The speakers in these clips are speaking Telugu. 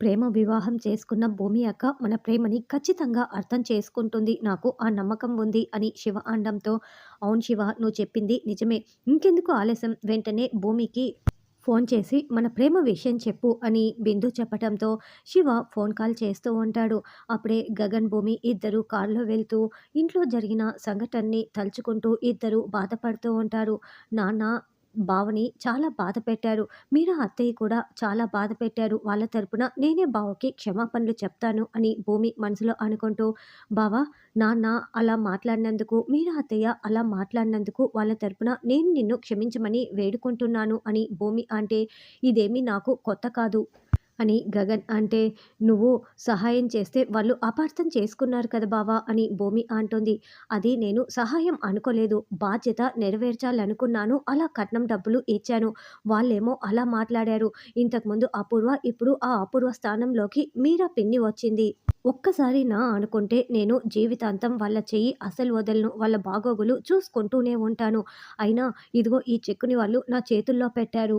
ప్రేమ వివాహం చేసుకున్న భూమి అక్క మన ప్రేమని ఖచ్చితంగా అర్థం చేసుకుంటుంది. నాకు ఆ నమ్మకం ఉంది అని శివ అనడంతో అవును శివ నువ్వు చెప్పింది నిజమే. ఇంకెందుకు ఆలస్యం? వెంటనే భూమికి ఫోన్ చేసి మన ప్రేమ విషయం చెప్పు అని బిందు చెప్పడంతో శివ ఫోన్ కాల్ చేస్తూ ఉంటాడు. అప్పుడే గగన్ భూమి ఇద్దరు కారులో వెళ్తూ ఇంట్లో జరిగిన సంఘటనని తలుచుకుంటూ ఇద్దరు బాధపడుతూ ఉంటారు. నాన్న బావని చాలా బాధ పెట్టారు. మీరా అత్తయ్య కూడా చాలా బాధ పెట్టారు. వాళ్ళ తరపున నేనే బావకి క్షమాపణలు చెప్తాను అని భూమి మనసులో అనుకుంటూ బావా నాన్న అలా మాట్లాడినందుకు మీరా అత్తయ్య అలా మాట్లాడినందుకు వాళ్ళ తరపున నేను నిన్ను క్షమించమని వేడుకుంటున్నాను అని భూమి అంటే ఇదేమీ నాకు కొత్త కాదు. అని గగన్ అంటే నువ్వు సహాయం చేస్తే వాళ్ళు అపార్థం చేసుకున్నారు కదా బావా అని భూమి అంటుంది. అది నేను సహాయం అనుకోలేదు. బాధ్యత నెరవేర్చాలనుకున్నాను. అలా కట్నం డబ్బులు ఇచ్చాను. వాళ్ళేమో అలా మాట్లాడారు. ఇంతకుముందు అపూర్వ ఇప్పుడు ఆ అపూర్వ స్థానంలోకి మీరా పిన్ని వచ్చింది. ఒక్కసారి నా అనుకుంటే నేను జీవితాంతం వాళ్ళ చెయ్యి అసలు వదలను. వాళ్ళ బాగోగులు చూసుకుంటూనే ఉంటాను. అయినా ఇదిగో ఈ చెక్కుని వాళ్ళు నా చేతుల్లో పెట్టారు.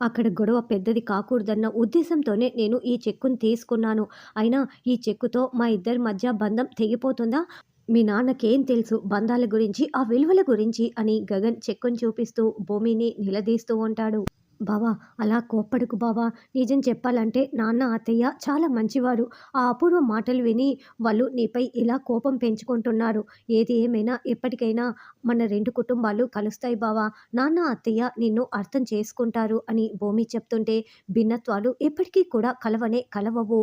అక్కడ గొడవ పెద్దది కాకూడదన్న ఉద్దేశంతోనే నేను ఈ చెక్కును తీసుకున్నాను. అయినా ఈ చెక్కుతో మా ఇద్దరి మధ్య బంధం తెగిపోతుందా? మీ నాన్నకేం తెలుసు బంధాల గురించి ఆ విలువల గురించి అని గగన్ చెక్కును చూపిస్తూ భూమిని నిలదీస్తూ ఉంటాడు. బావా అలా కోప్పడుకు బావా. నిజం చెప్పాలంటే నాన్న అత్తయ్య చాలా మంచివారు. ఆ అపూర్వ మాటలు విని వాళ్ళు నీపై ఇలా కోపం పెంచుకుంటున్నారు. ఏది ఏమైనా ఎప్పటికైనా మన రెండు కుటుంబాలు కలుస్తాయి బావా. నాన్న అత్తయ్య నిన్ను అర్థం చేసుకుంటారు అని భూమి చెప్తుంటే భిన్నత్వాలు ఎప్పటికీ కూడా కలవనే కలవవు.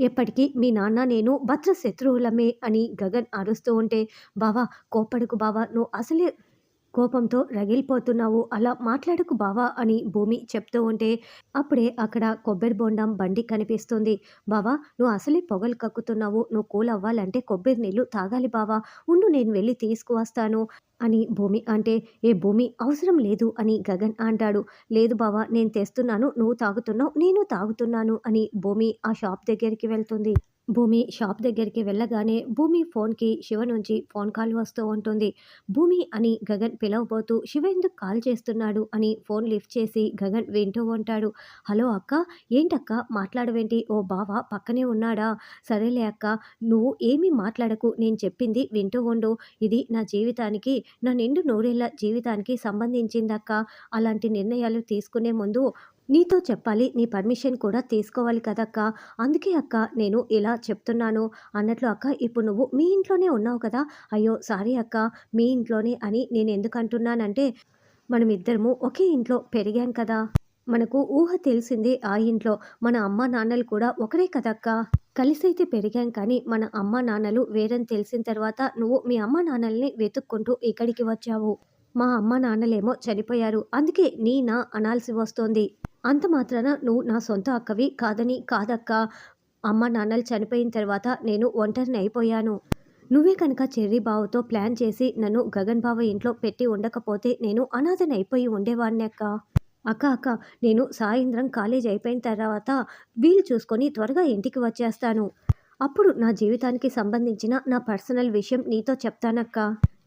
ఎప్పటికీ మీ నాన్న నేను భద్ర శత్రువులమే అని గగన్ అరుస్తూ ఉంటే బావా కోప్పడుకు బావా. నువ్వు అసలే కోపంతో రగిలిపోతున్నావు అలా మాట్లాడకు బావా అని భూమి చెప్తూ ఉంటే అప్పుడే అక్కడ కొబ్బరి బొండం బండి కనిపిస్తుంది. బావా నువ్వు అసలే పొగలు కక్కుతున్నావు నువ్వు కూల్ అవ్వాలంటే కొబ్బరి నీళ్ళు తాగాలి బావా. ఉండు నేను వెళ్ళి తీసుకువస్తాను అని భూమి అంటే ఏ భూమి అవసరం లేదు అని గగన్ అంటాడు. లేదు బావా నేను తెస్తున్నాను నువ్వు తాగుతున్నావు నేను తాగుతున్నాను అని భూమి ఆ షాప్ దగ్గరికి వెళ్తుంది. భూమి షాప్ దగ్గరికి వెళ్ళగానే భూమి ఫోన్కి శివ నుంచి ఫోన్ కాల్ వస్తూ ఉంటుంది. భూమి అని గగన్ పిలవబోతూ శివ ఎందుకు కాల్ చేస్తున్నాడు అని ఫోన్ లిఫ్ట్ చేసి గగన్ వింటూ ఉంటాడు. హలో అక్క ఏంటక్క? మాట్లాడవేంటి? ఓ బావ పక్కనే ఉన్నాడా? సరేలే అక్క నువ్వు ఏమీ మాట్లాడకు నేను చెప్పింది వింటూ ఉండు. ఇది నా జీవితానికి నా నిండు నూరేళ్ళ జీవితానికి సంబంధించిందక్క. అలాంటి నిర్ణయాలు తీసుకునే ముందు నీతో చెప్పాలి నీ పర్మిషన్ కూడా తీసుకోవాలి కదక్క. అందుకే అక్క నేను ఇలా చెప్తున్నాను. అన్నట్లు అక్క ఇప్పుడు నువ్వు మీ ఇంట్లోనే ఉన్నావు కదా? అయ్యో సారీ అక్క మీ ఇంట్లోనే అని నేను ఎందుకు అంటున్నానంటే మనం ఇద్దరము ఒకే ఇంట్లో పెరిగాం కదా. మనకు ఊహ తెలిసింది ఆ ఇంట్లో. మన అమ్మ నాన్నలు కూడా ఒకరే కదక్క. కలిసైతే పెరిగాం కానీ మన అమ్మ నాన్నలు వేరని తెలిసిన తర్వాత నువ్వు మీ అమ్మ నాన్నల్ని వెతుక్కుంటూ ఇక్కడికి వచ్చావు. మా అమ్మ నాన్నలేమో చనిపోయారు. అందుకే నీ నా అనాల్సి వస్తోంది. అంత మాత్రాన నువ్వు నా సొంత అక్కవి కాదని కాదక్క. అమ్మ నాన్నలు చనిపోయిన తర్వాత నేను ఒంటరిని అయిపోయాను. నువ్వే కనుక చెర్రీ బావతో ప్లాన్ చేసి నన్ను గగన్ బావ ఇంట్లో పెట్టి ఉండకపోతే నేను అనాథని అయిపోయి ఉండేవాడిని అక్క. అక్క అక్క నేను సాయంత్రం కాలేజ్ అయిపోయిన తర్వాత వీలు చూసుకొని త్వరగా ఇంటికి వచ్చేస్తాను. అప్పుడు నా జీవితానికి సంబంధించిన నా పర్సనల్ విషయం నీతో చెప్తానక్క.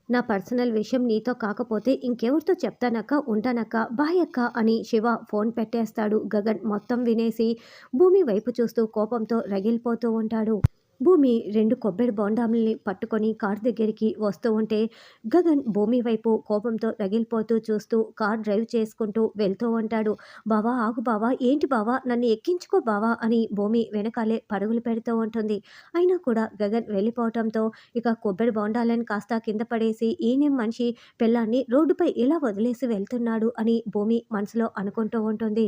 నా పర్సనల్ విషయం నీతో కాకపోతే ఇంకెవరితో చెప్తానక్క ఉంటానక్క బాయ్ అక్క అని శివ ఫోన్ పెట్టేస్తాడు. గగన్ మొత్తం వినేసి భూమి వైపు చూస్తూ కోపంతో రగిలిపోతూ ఉంటాడు. భూమి రెండు కొబ్బరి బోండాముల్ని పట్టుకొని కార్ దగ్గరికి వస్తూ ఉంటే గగన్ భూమి వైపు కోపంతో రగిలిపోతూ చూస్తూ కార్ డ్రైవ్ చేసుకుంటూ వెళ్తూ ఉంటాడు. బావా ఆగు బావా ఏంటి బావా నన్ను ఎక్కించుకో బావా అని భూమి వెనకాలే పరుగులు పెడుతూ ఉంటుంది. అయినా కూడా గగన్ వెళ్ళిపోవటంతో ఇక కొబ్బరి బోండాలను కాస్త కింద పడేసి ఈయనేం మనిషి పిల్లాన్ని రోడ్డుపై ఇలా వదిలేసి వెళ్తున్నాడు అని భూమి మనసులో అనుకుంటూ ఉంటుంది.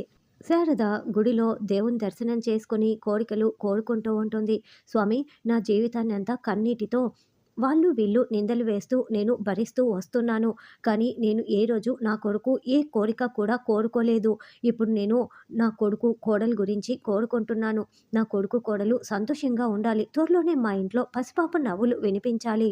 శారద గుడిలో దేవుని దర్శనం చేసుకుని కోరికలు కోరుకుంటూ ఉంటుంది. స్వామి నా జీవితాన్ని అంతా కన్నీటితో వాళ్ళు వీళ్ళు నిందలు వేస్తూ నేను భరిస్తూ వస్తున్నాను. కానీ నేను ఏ రోజు నా కొడుకు ఏ కోరిక కూడా కోరుకోలేదు. ఇప్పుడు నేను నా కొడుకు కోడలు గురించి కోరుకుంటున్నాను. నా కొడుకు కోడలు సంతోషంగా ఉండాలి. త్వరలోనే మా ఇంట్లో పసిపాప నవ్వులు వినిపించాలి.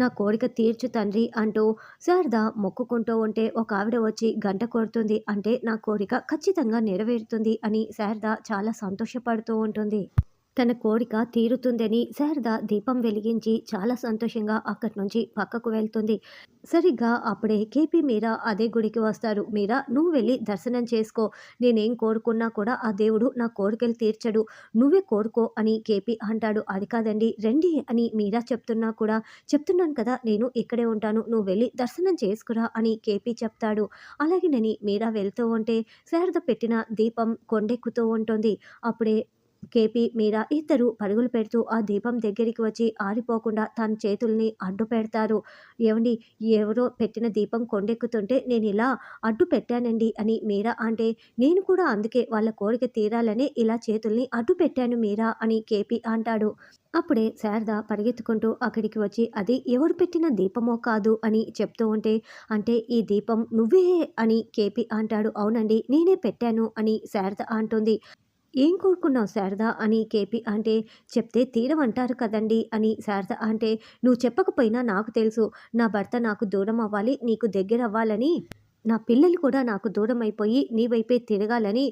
నా కోరిక తీర్చు తండ్రి అంటూ శారద మొక్కుకుంటూ ఉంటే ఒక ఆవిడ వచ్చి గంట కొడుతుంది అంటే నా కోరిక ఖచ్చితంగా నెరవేరుతుంది అని శారద చాలా సంతోషపడుతూ ఉంటుంది. తన కోరిక తీరుతుందని శారద దీపం వెలిగించి చాలా సంతోషంగా అక్కడి నుంచి పక్కకు వెళ్తుంది. సరిగ్గా అప్పుడే కేపీ మీరా అదే గుడికి వస్తారు. మీరా నువ్వు వెళ్ళి దర్శనం చేసుకో. నేనేం కోరుకున్నా కూడా ఆ దేవుడు నా కోరికలు తీర్చడు. నువ్వే కోరుకో అని కేపీ అంటాడు. అది కాదండి రండి అని మీరా చెప్తున్నా కూడా చెప్తున్నాను కదా నేను ఇక్కడే ఉంటాను. నువ్వు వెళ్ళి దర్శనం చేసుకురా అని కేపీ చెప్తాడు. అలాగేనని మీరా వెళ్తూ ఉంటే శారద పెట్టిన దీపం కొండెక్కుతూ ఉంటుంది. అప్పుడే కేపీ మీరా ఇద్దరు పరుగులు పెడుతూ ఆ దీపం దగ్గరికి వచ్చి ఆరిపోకుండా తన చేతుల్ని అడ్డు పెడతారు. ఏమండి ఎవరో పెట్టిన దీపం కొండెక్కుతుంటే నేను ఇలా అడ్డు పెట్టానండి అని మీరా అంటే నేను కూడా అందుకే వాళ్ళ కోరిక తీరాలని ఇలా చేతుల్ని అడ్డు పెట్టాను మీరా అని కేపీ అంటాడు. అప్పుడే శారద పరిగెత్తుకుంటూ అక్కడికి వచ్చి అది ఎవరు పెట్టిన దీపమో కాదు అని చెప్తూ ఉంటే అంటే ఈ దీపం నువ్వే అని కేపీ అంటాడు. అవునండి నేనే పెట్టాను అని శారద అంటుంది. ఏం కోరుకున్నావు శారద? అని కేపీ అంటే చెప్తే తీరమంటారు కదండి అని శారద అంటే నువ్వు చెప్పకపోయినా నాకు తెలుసు. నా భర్త నాకు దూరం అవ్వాలి నీకు దగ్గర అవ్వాలని నా పిల్లలు కూడా నాకు దూరం అయిపోయి నీ వైపే తిరగాలని.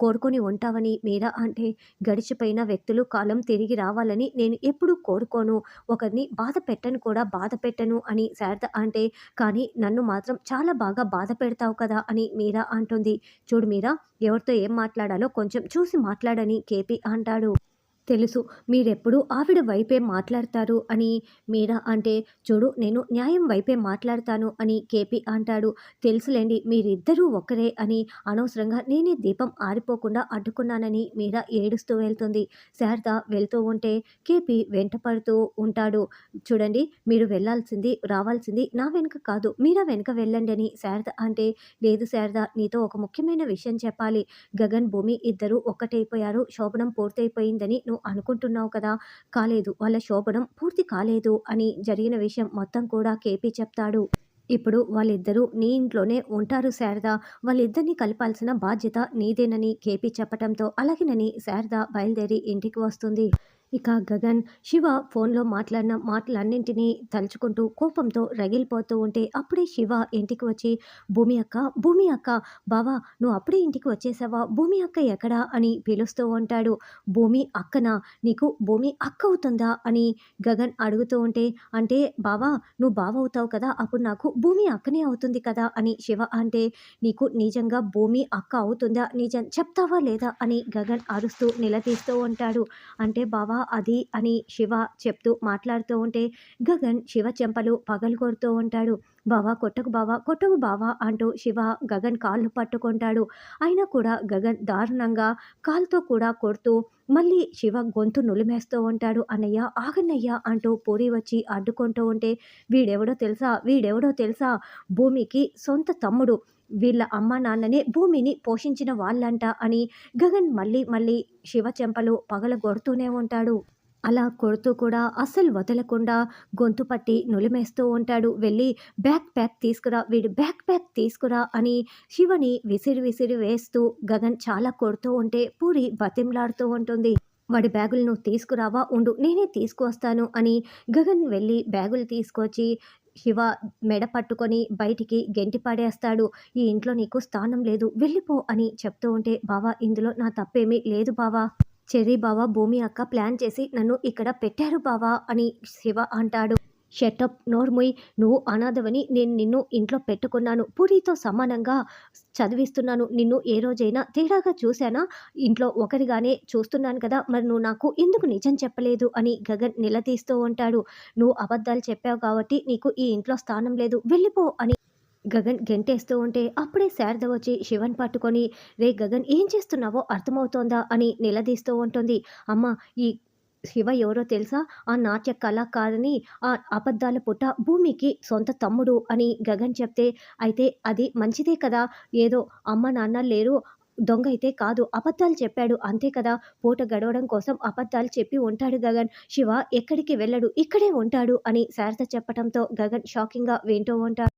కోరుకొని ఉంటావని మీరా అంటే గడిచిపోయిన వ్యక్తులు కాలం తిరిగి రావాలని నేను ఎప్పుడూ కోరుకోను. ఒకరిని బాధ పెట్టను కూడా బాధ పెట్టను అని శారద అంటే కానీ నన్ను మాత్రం చాలా బాగా బాధ పెడతావు కదా అని మీరా అంటుంది. చూడు మీరా ఎవరితో ఏం మాట్లాడాలో కొంచెం చూసి మాట్లాడని కేపీ అంటాడు. తెలుసు. మీరెప్పుడు ఆవిడ వైపే మాట్లాడతారు అని? మీరా అంటే చూడు నేను న్యాయం వైపే మాట్లాడతాను అని కేపీ అంటాడు. తెలుసులేండి మీరిద్దరూ ఒక్కరే అని అనవసరంగా నేనే దీపం ఆరిపోకుండా అడ్డుకున్నానని మీరా ఏడుస్తూ వెళ్తుంది. శారద వెళ్తూ ఉంటే కేపీ వెంటపడుతూ ఉంటాడు. చూడండి మీరు వెళ్ళాల్సింది రావాల్సింది నా వెనుక కాదు మీరా వెనుక వెళ్ళండి అని శారద అంటే లేదు శారద నీతో ఒక ముఖ్యమైన విషయం చెప్పాలి. గగన్ భూమి ఇద్దరు ఒక్కటైపోయారు శోభనం పూర్తయిపోయిందని నువ్వు అనుకుంటున్నావు కదా? కాలేదు. వాళ్ళ శోభనం పూర్తి కాలేదు అని జరిగిన విషయం మొత్తం కూడా కేపీ చెప్తాడు. ఇప్పుడు వాళ్ళిద్దరూ నీ ఇంట్లోనే ఉంటారు శారద. వాళ్ళిద్దరిని కలపాల్సిన బాధ్యత నీదేనని కేపీ చెప్పటంతో అలాగేనని శారద బయలుదేరి ఇంటికి వస్తుంది. ఇక గగన్ శివ ఫోన్లో మాట్లాడిన మాటలన్నింటినీ తలుచుకుంటూ కోపంతో రగిలిపోతూ ఉంటే అప్పుడే శివ ఇంటికి వచ్చి భూమి అక్క భూమి అక్క బావా నువ్వు అప్పుడే ఇంటికి వచ్చేసావా? భూమి అక్క ఎక్కడా? అని పిలుస్తూ ఉంటాడు. భూమి అక్కనా? నీకు భూమి అక్క అవుతుందా? అని గగన్ అడుగుతూ ఉంటే అంటే బావా నువ్వు బావ అవుతావు కదా అప్పుడు నాకు భూమి అక్కనే అవుతుంది కదా? అని శివ అంటే నీకు నిజంగా భూమి అక్క అవుతుందా? నిజం చెప్తావా లేదా? అని గగన్ అరుస్తూ నిలదీస్తూ ఉంటాడు. అంటే బావా అది అని శివ చెప్తూ మాట్లాడుతూ ఉంటే గగన్ శివ చెంపలు పగలు కొడుతూ ఉంటాడు. బావా కొట్టకు బావా కొట్టకు బావా అంటూ శివ గగన్ కాళ్ళు పట్టుకుంటాడు. అయినా కూడా గగన్ దారుణంగా కాలుతో కూడా కొడుతూ మళ్ళీ శివ గొంతు నులిమేస్తూ ఉంటాడు. అన్నయ్య ఆగన్నయ్య అంటూ పూరి వచ్చి అడ్డుకుంటూ ఉంటే వీడెవడో తెలుసా? వీడెవడో తెలుసా? భూమికి సొంత తమ్ముడు. వీళ్ళ అమ్మ నాన్ననే భూమిని పోషించిన వాళ్ళంట అని గగన్ మళ్ళీ మళ్ళీ శివ చెంపలు పగలగొడుతూనే ఉంటాడు. అలా కొడుతూ కూడా అస్సలు వదలకుండా గొంతు పట్టి నులిమేస్తూ ఉంటాడు. వెళ్ళి బ్యాక్ ప్యాక్ తీసుకురా వీడు బ్యాక్ ప్యాక్ తీసుకురా అని శివని విసిరి విసిరి వేస్తూ గగన్ చాలా కొడుతూ ఉంటే పూరి బతిమలాడుతూ ఉంటుంది. వాడి బ్యాగులను తీసుకురావా ఉండు నేనే తీసుకువస్తాను అని గగన్ వెళ్ళి బ్యాగులు తీసుకొచ్చి శివ మెడ పట్టుకొని బయటికి గెంటి పడేస్తాడు. ఈ ఇంట్లో నీకు స్థానం లేదు. వెళ్ళిపో అని చెప్తూ ఉంటే బావా ఇందులో నా తప్పేమీ లేదు బావా. చెర్రీ బావా భూమి అక్క ప్లాన్ చేసి నన్ను ఇక్కడ పెట్టారు బావా అని శివ అంటాడు. షటప్ నోర్ముయ్ నువ్వు అనాథవని నేను నిన్ను ఇంట్లో పెట్టుకున్నాను. పూరితో సమానంగా చదివిస్తున్నాను. నిన్ను ఏ రోజైనా తేడాగా చూశానా? ఇంట్లో ఒకరిగానే చూస్తున్నాను కదా మరి నువ్వు నాకు ఎందుకు నిజం చెప్పలేదు? అని గగన్ నిలదీస్తూ ఉంటాడు. నువ్వు అబద్ధాలు చెప్పావు కాబట్టి నీకు ఈ ఇంట్లో స్థానం లేదు. వెళ్ళిపో అని గగన్ గెంటేస్తూ ఉంటే అప్పుడే శారద వచ్చి శివన్ పట్టుకొని రే గగన్ ఏం చేస్తున్నావో అర్థమవుతోందా? అని నిలదీస్తూ ఉంటుంది. అమ్మ ఈ శివ ఎవరో తెలుసా? ఆ నాట్య కళాకారిని ఆ అబద్ధాల పుట్ట భూమికి సొంత తమ్ముడు అని గగన్ చెప్తే అయితే అది మంచిదే కదా? ఏదో అమ్మ నాన్న లేరు దొంగ అయితే కాదు అబద్ధాలు చెప్పాడు అంతే కదా? పూట గడవడం కోసం అబద్ధాలు చెప్పి ఉంటాడు గగన్. శివ ఎక్కడికి వెళ్ళడు ఇక్కడే ఉంటాడు అని శారద చెప్పడంతో గగన్ షాకింగ్గా వింటూ ఉంటాడు.